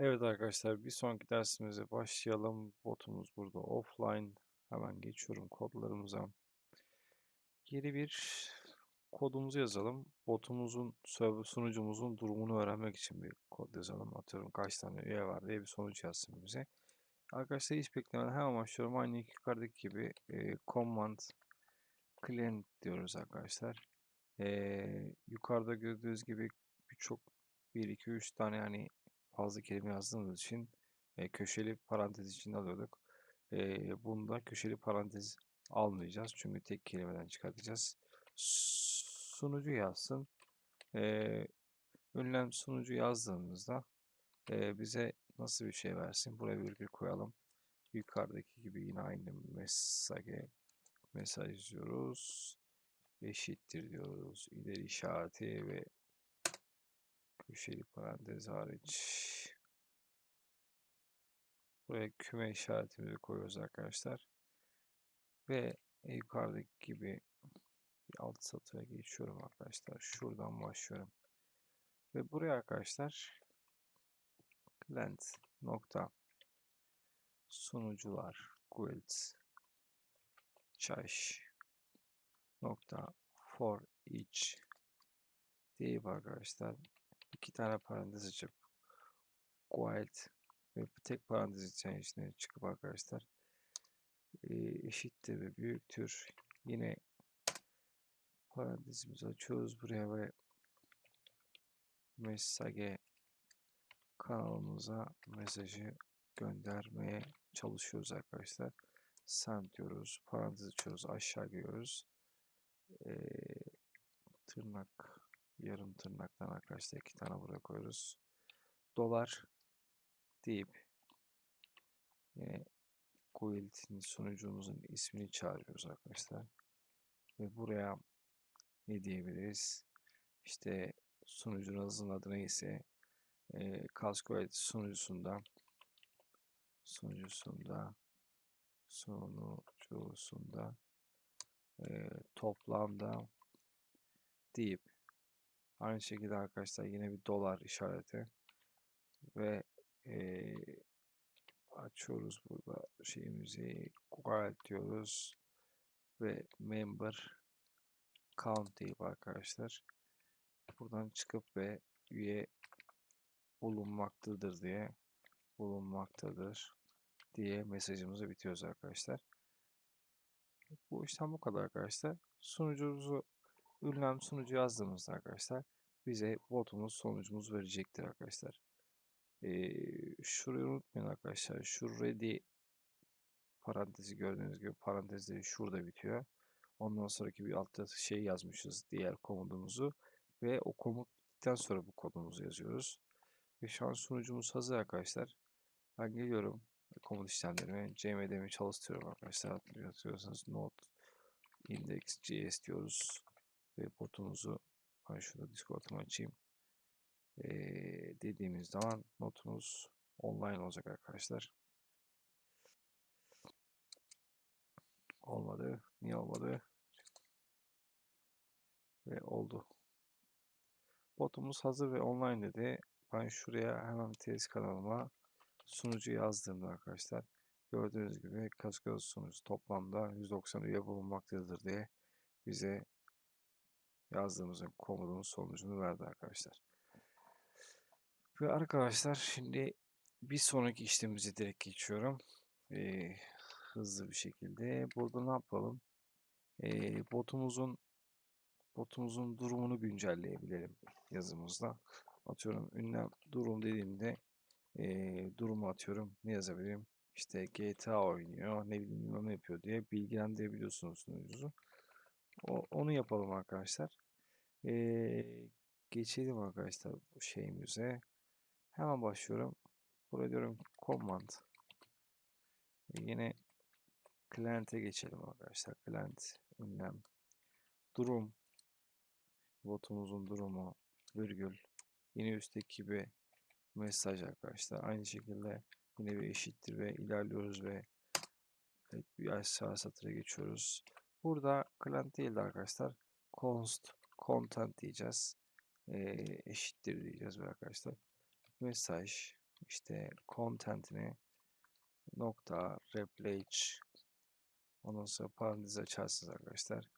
Evet arkadaşlar bir sonraki dersimize başlayalım. Botumuz burada offline. Hemen geçiyorum kodlarımıza. Yeni bir kodumuzu yazalım. Botumuzun, sunucumuzun durumunu öğrenmek için bir kod yazalım. Atıyorum kaç tane üye var diye bir sonuç yazsın bize. Arkadaşlar hiç beklemeden hemen başlıyorum. Aynı yukarıdaki gibi e, command client diyoruz arkadaşlar. E, yukarıda gördüğünüz gibi birçok 1, 2, 3 tane yani fazla kelime yazdığımız için e, köşeli parantez içinde alıyorduk. E, bunda köşeli parantez almayacağız. Çünkü tek kelimeden çıkartacağız. Sunucu yazsın. E, ünlem sunucu yazdığımızda e, bize nasıl bir şey versin? Buraya virgül koyalım. Yukarıdaki gibi yine aynı mesaj mesaj yazıyoruz. Eşittir diyoruz. İleri işareti ve köşeli parantez hariç. Buraya küme işaretimizi koyuyoruz arkadaşlar. Ve yukarıdaki gibi bir alt satıra geçiyorum arkadaşlar. Şuradan başlıyorum. Ve buraya arkadaşlar length nokta sunucular guild çaş nokta for each deyip arkadaşlar iki tane parantez açıp guild ve tek parantez içerisine çıkıp arkadaşlar e, eşittir ve büyüktür. Yine parantezimizi açıyoruz buraya ve mesage kanalımıza mesajı göndermeye çalışıyoruz arkadaşlar. Send diyoruz. Parantez açıyoruz. Aşağı giriyoruz. Ee, tırnak yarım tırnaktan arkadaşlar iki tane buraya koyuyoruz. Dolar deyip yine Guild'in sunucumuzun ismini çağırıyoruz arkadaşlar. Ve buraya ne diyebiliriz? İşte sunucunuzun adı neyse e, Casquet sunucusunda sunucusunda sunucusunda e, toplamda deyip aynı şekilde arkadaşlar yine bir dolar işareti ve e, açıyoruz burada şeyimizi Google diyoruz ve member count deyip arkadaşlar buradan çıkıp ve üye bulunmaktadır diye bulunmaktadır diye mesajımızı bitiyoruz arkadaşlar. Bu işlem bu kadar arkadaşlar. Sunucumuzu ünlem sunucu yazdığımızda arkadaşlar bize botumuz sonucumuz verecektir arkadaşlar. Ee, şurayı unutmayın arkadaşlar. Şu ready parantezi gördüğünüz gibi parantezleri şurada bitiyor. Ondan sonraki bir altta şey yazmışız diğer komutumuzu ve o komut bittikten sonra bu kodumuzu yazıyoruz. Ve şu an sunucumuz hazır arkadaşlar. Ben geliyorum komut işlemlerimi CMD'mi çalıştırıyorum arkadaşlar. Hatırlıyorsanız node index.js diyoruz. Ve botumuzu ben şurada Discord'umu açayım. Ee, dediğimiz zaman notumuz online olacak arkadaşlar. Olmadı. Niye olmadı? Ve oldu. Botumuz hazır ve online dedi. Ben şuraya hemen test kanalıma sunucu yazdığımda arkadaşlar gördüğünüz gibi Kaskaz sunucu toplamda 190 üye bulunmaktadır diye bize yazdığımızın komutun sonucunu verdi arkadaşlar. Ve arkadaşlar şimdi bir sonraki işlemimize direkt geçiyorum. Ee, hızlı bir şekilde. Burada ne yapalım? Ee, botumuzun botumuzun durumunu güncelleyebilelim yazımızda. Atıyorum ünlem durum dediğimde e, durumu atıyorum. Ne yazabilirim? İşte GTA oynuyor, ne bileyim ne yapıyor diye bilgilendirebiliyorsunuz sunucunuzu. O, onu yapalım arkadaşlar. Ee, geçelim arkadaşlar bu şeyimize. Hemen başlıyorum. Buraya diyorum command. Ee, yine client'e geçelim arkadaşlar. Client ünlem durum botumuzun durumu virgül yine üstteki gibi mesaj arkadaşlar. Aynı şekilde yine bir eşittir ve ilerliyoruz ve evet, bir aşağı satıra geçiyoruz. Burada client değil de arkadaşlar const content diyeceğiz. E, eşittir diyeceğiz arkadaşlar. Mesaj işte content'ini nokta replace ondan sonra parantez açarsınız arkadaşlar.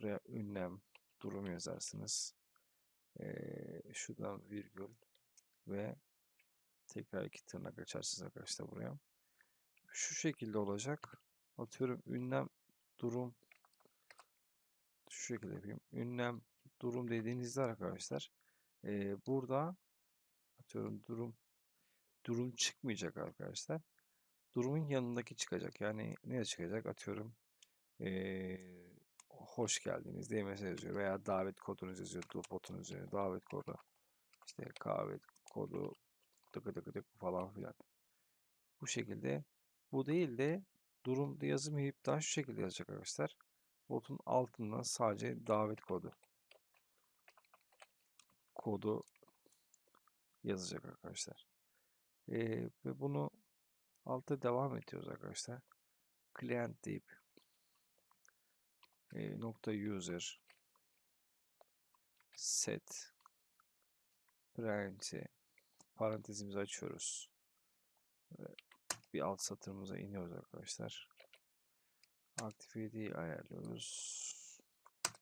Buraya ünlem durum yazarsınız. Ee, şuradan virgül ve tekrar iki tırnak açarsınız arkadaşlar buraya. Şu şekilde olacak. Atıyorum ünlem durum şu şekilde yapayım. Ünlem durum dediğinizde arkadaşlar e, burada atıyorum durum durum çıkmayacak arkadaşlar. Durumun yanındaki çıkacak. Yani ne çıkacak? Atıyorum e, hoş geldiniz diye mesaj yazıyor veya davet kodunuz yazıyor. Botun üzerine davet kodu. işte kahve kodu tıkı tıkı tıkı falan filan. Bu şekilde bu değil de durumda yazmayıp daha şu şekilde yazacak arkadaşlar. Botun altından sadece davet kodu kodu yazacak arkadaşlar. Ee, ve bunu altta devam ediyoruz arkadaşlar. Client deyip e, nokta user set branch'i parantezimizi açıyoruz. Ve bir alt satırımıza iniyoruz arkadaşlar. Activity'yi ayarlıyoruz.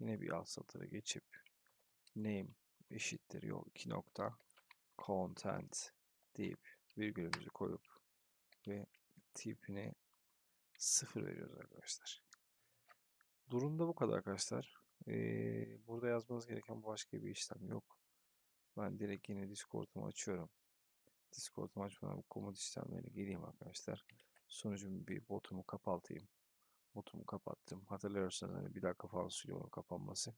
Yine bir alt satıra geçip name eşittir yok 2 nokta content deyip virgülümüzü koyup ve tipini sıfır veriyoruz arkadaşlar. Durumda bu kadar arkadaşlar. Ee, burada yazmanız gereken başka bir işlem yok. Ben direkt yine Discord'umu açıyorum. Discord'umu açmadan bu komut işlemlerine gireyim arkadaşlar. Sonucu bir botumu kapatayım. Botumu kapattım. Hatırlarsanız hani bir dakika falan sürüyor kapanması.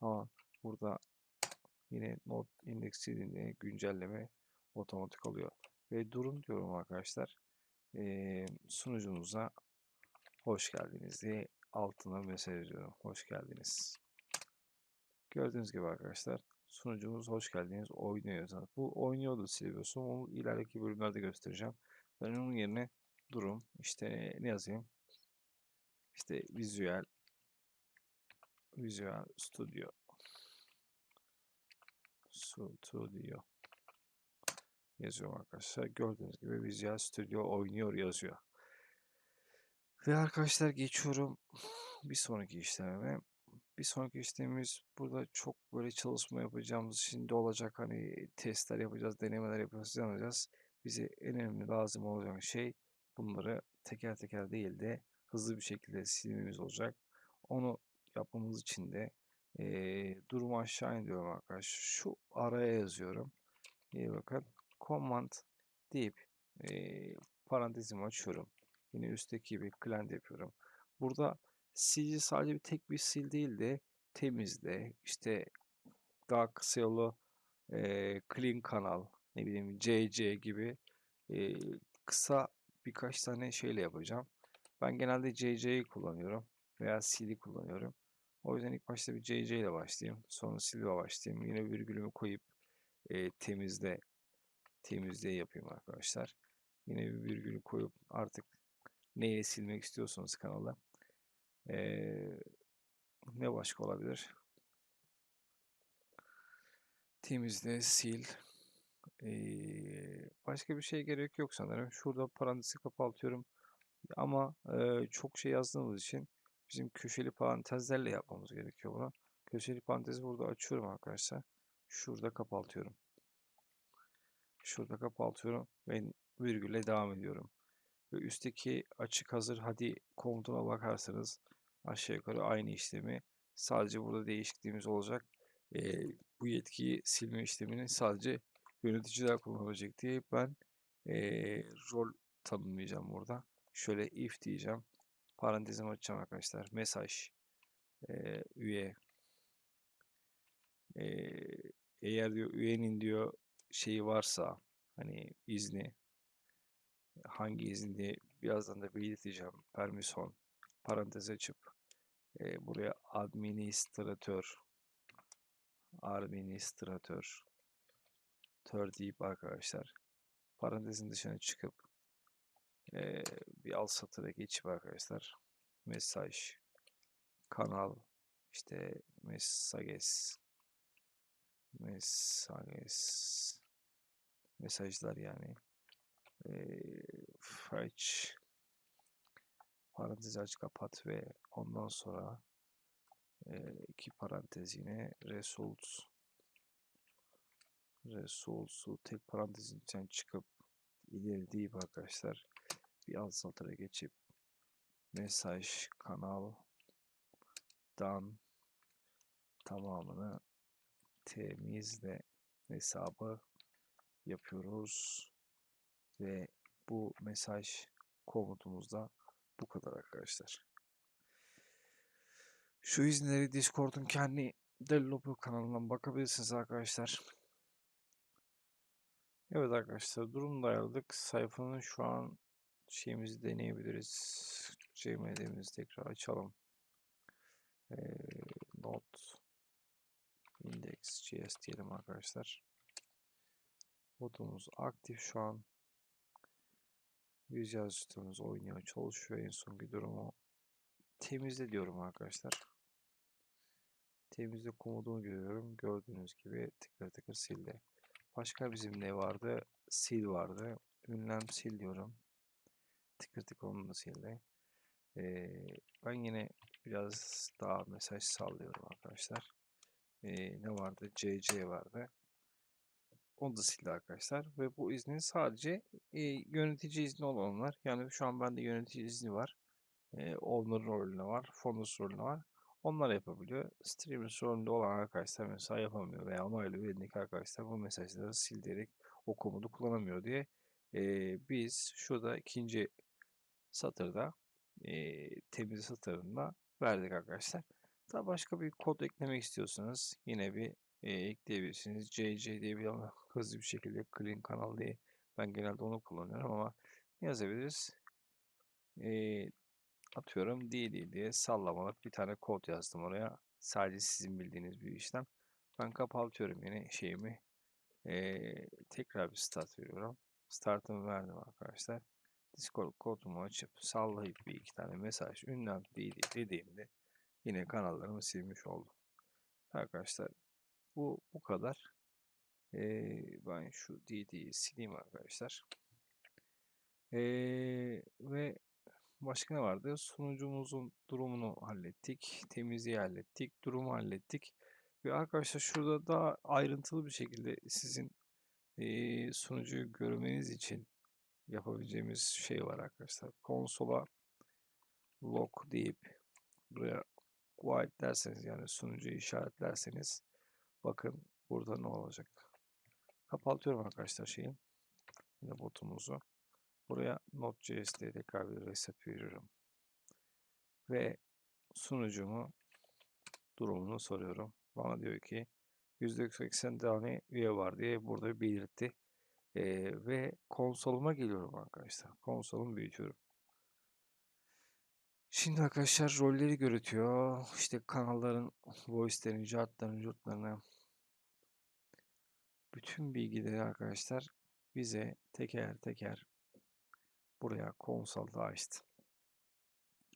Ama burada yine not index dediğinde güncelleme otomatik oluyor. Ve durum diyorum arkadaşlar. Ee, sunucumuza hoş geldiniz diye altına mesaj yazıyorum. Hoş geldiniz. Gördüğünüz gibi arkadaşlar sunucumuz hoş geldiniz oynuyor zaten. Bu oynuyordu seviyorsun. Onu ilerideki bölümlerde göstereceğim. Ben onun yerine durum işte ne yazayım? İşte Visual Visual Studio Studio yazıyorum arkadaşlar. Gördüğünüz gibi Visual Studio oynuyor yazıyor. Ve arkadaşlar geçiyorum bir sonraki işlemime. Bir sonraki işlemimiz burada çok böyle çalışma yapacağımız şimdi olacak hani testler yapacağız, denemeler yapacağız, yanacağız. Bize en önemli lazım olacak şey bunları teker teker değil de hızlı bir şekilde silmemiz olacak. Onu yapmamız için de e, durumu aşağı indiriyorum arkadaşlar. Şu araya yazıyorum. İyi bakın. Command deyip e, parantezimi açıyorum. Yine üstteki gibi client yapıyorum. Burada silci sadece bir tek bir sil değil de temizle, işte daha kısa yolu e, clean kanal, ne bileyim CC gibi e, kısa birkaç tane şeyle yapacağım. Ben genelde CC'yi kullanıyorum veya C'i kullanıyorum. O yüzden ilk başta bir CC ile başlayayım. Sonra C'i ile başlayayım. Yine virgülümü koyup e, temizle temizle yapayım arkadaşlar. Yine bir virgülü koyup artık neyi silmek istiyorsanız kanala ee, ne başka olabilir? Temizle, sil. Ee, başka bir şey gerek yok sanırım. Şurada parantezi kapatıyorum. Ama e, çok şey yazdığımız için bizim köşeli parantezlerle yapmamız gerekiyor bunu. Köşeli parantezi burada açıyorum arkadaşlar. Şurada kapatıyorum. Şurada kapatıyorum ve virgülle devam ediyorum. Ve üstteki açık hazır hadi komutuna bakarsanız aşağı yukarı aynı işlemi. Sadece burada değişikliğimiz olacak. E, bu yetkiyi silme işlemini sadece yöneticiler kullanacak diye ben e, rol tanımlayacağım burada. Şöyle if diyeceğim. Parantezimi açacağım arkadaşlar. Mesaj e, üye e, eğer diyor üyenin diyor şeyi varsa hani izni hangi izin diye birazdan da belirteceğim. Permission parantez açıp e, buraya administratör administratör tör deyip arkadaşlar parantezin dışına çıkıp e, bir alt satıra geçip arkadaşlar. Mesaj kanal işte mesages mesages mesajlar yani. Ee, fetch parantez aç kapat ve ondan sonra e, iki parantez yine results results'u tek parantezin içinden çıkıp ileri deyip arkadaşlar bir alt satıra geçip mesaj kanal dan tamamını temizle hesabı yapıyoruz ve bu mesaj komutumuzda bu kadar arkadaşlar. Şu izinleri Discord'un kendi developer kanalından bakabilirsiniz arkadaşlar. Evet arkadaşlar durum dayandık. Sayfanın şu an şeyimizi deneyebiliriz. CMD'mizi tekrar açalım. Ee, not index.js diyelim arkadaşlar. Botumuz aktif şu an. Yazı sistemimiz oynuyor, çalışıyor. En sonki durumu temizle diyorum arkadaşlar. Temizle komutunu görüyorum. Gördüğünüz gibi tıkır tıkır sildi. Başka bizim ne vardı? Sil vardı. Ünlem sil diyorum. Tıkır tıkır onu sildi. Ee, ben yine biraz daha mesaj sallıyorum arkadaşlar. Ee, ne vardı? CC vardı. Onu da sildi arkadaşlar. Ve bu iznin sadece e, yönetici izni olanlar. Yani şu an bende yönetici izni var. E, owner rolüne var. Fonus rolüne var. Onlar yapabiliyor. Streamer sorumlu olan arkadaşlar mesela yapamıyor veya onaylı verindeki arkadaşlar bu mesajları sildirerek o komutu kullanamıyor diye e, biz şurada ikinci satırda e, temiz satırında verdik arkadaşlar. Daha başka bir kod eklemek istiyorsanız yine bir e, ekleyebilirsiniz. JJ diye bir hızlı bir şekilde clean kanal diye ben genelde onu kullanıyorum ama ne yazabiliriz? E, atıyorum DD diye sallamalık bir tane kod yazdım oraya. Sadece sizin bildiğiniz bir işlem. Ben kapatıyorum yine şeyimi. Ee, tekrar bir start veriyorum. Startımı verdim arkadaşlar. Discord kodumu açıp sallayıp bir iki tane mesaj ünlem DD dediğimde yine kanallarımı silmiş oldum. Arkadaşlar bu bu kadar. Ee, ben şu DD'yi sileyim arkadaşlar. Ee, ve Başka ne vardı? Sunucumuzun durumunu hallettik. Temizliği hallettik. Durumu hallettik. Ve arkadaşlar şurada daha ayrıntılı bir şekilde sizin sunucuyu görmeniz için yapabileceğimiz şey var arkadaşlar. Konsola log deyip buraya white derseniz yani sunucuyu işaretlerseniz bakın burada ne olacak. Kapatıyorum arkadaşlar şeyi. Yine botumuzu. Buraya Node.js diye tekrar bir reset veriyorum. Ve sunucumu durumunu soruyorum. Bana diyor ki %80 tane üye var diye burada belirtti. Ee, ve konsoluma geliyorum arkadaşlar. Konsolumu büyütüyorum. Şimdi arkadaşlar rolleri görütüyor. İşte kanalların voice'lerini, cartlarını, yurtlarını bütün bilgileri arkadaşlar bize teker teker buraya konsolda açtı.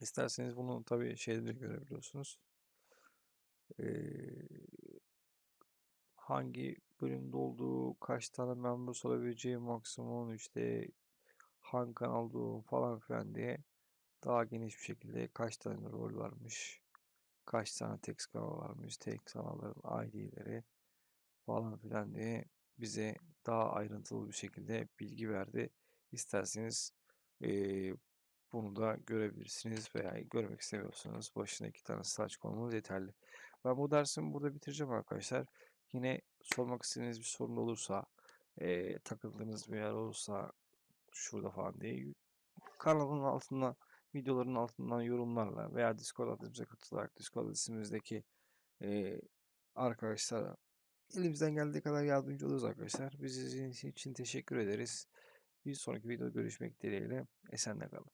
İsterseniz bunu tabii şeyde de görebiliyorsunuz. Ee, hangi bölümde olduğu, kaç tane members olabileceği maksimum, işte hangi kanal olduğu falan filan diye daha geniş bir şekilde kaç tane rol varmış, kaç tane text kanal varmış, text kanalların ID'leri falan filan diye bize daha ayrıntılı bir şekilde bilgi verdi. İsterseniz e, bunu da görebilirsiniz veya görmek istemiyorsanız başına iki tane slide koymanız yeterli. Ben bu dersimi burada bitireceğim arkadaşlar. Yine sormak istediğiniz bir sorun olursa, e, takıldığınız bir yer olursa şurada falan diye kanalın altında videoların altından yorumlarla veya Discord adresimize katılarak Discord adresimizdeki e, arkadaşlara elimizden geldiği kadar yardımcı oluruz arkadaşlar. Biz için teşekkür ederiz. Bir sonraki videoda görüşmek dileğiyle. Esenle kalın.